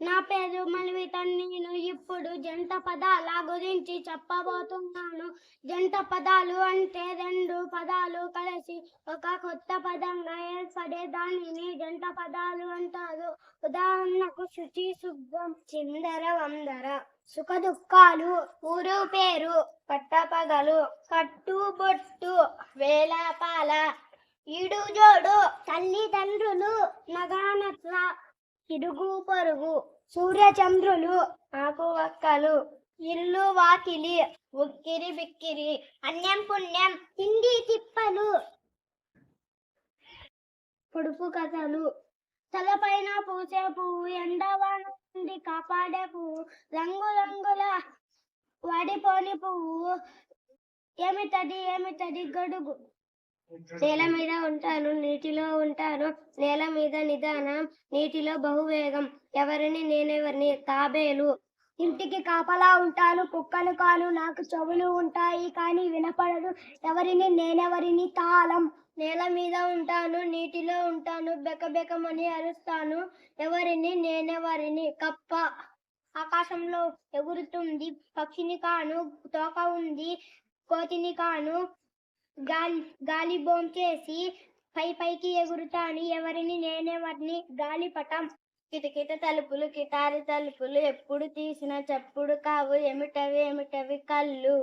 నా పేరు మల్విత నేను ఇప్పుడు జంట పదాల గురించి చెప్పబోతున్నాను. జంట పదాలు అంటే రెండు పదాలు కలిసి ఒక కొత్త పదంగా ఏర్పడే దానిని జంట పదాలు అంటారు. ఉదాహరణకు శుచి శుభ్రం చిందర వందర సుఖ దుఃఖాలు ఊరు పేరు పట్టపగలు కట్టు బొట్టు వేలాపాల ఈడు జోడు తల్లిదండ్రులు మగానత్వ ఇరుగు పొరుగు. సూర్య చంద్రులు ఇల్లు వాకిలి ఉక్కిరి బిక్కిరి అన్యం పుణ్యం తిండి తిప్పలు. పొడుపు కథలు. తలపైన పూసే పువ్వు ఎండవాన నుండి కాపాడే పువ్వు. రంగు రంగుల వాడిపోని పువ్వు. ఏమిటది ఏమిటది గడుగు. నేల మీద ఉంటాను నీటిలో ఉంటాను. నేల మీద నిదానం నీటిలో బహువేగం. ఎవరిని నేనెవరిని? తాబేలు. ఇంటికి కాపలా ఉంటాను కుక్కలు కాను నాకు చెవులు ఉంటాయి కానీ వినపడదు. ఎవరిని నేనెవరిని? తాళం. నేల మీద ఉంటాను నీటిలో ఉంటాను బెకబెకమని అరుస్తాను. ఎవరిని నేనెవరిని? కప్ప. ఆకాశంలో ఎగురుతుంది పక్షిని కాను తోక ఉంది కోతిని కాను గాలి గాలి బొంకేసి పై పైకి ఎగురుతాను. ఎవరిని నేనెవరిని గాలిపటం. కిటకిట తలుపులు కిటారి తలుపులు ఎప్పుడు తీసిన చప్పుడు కావు. ఏమిటవి ఏమిటవి కళ్ళు.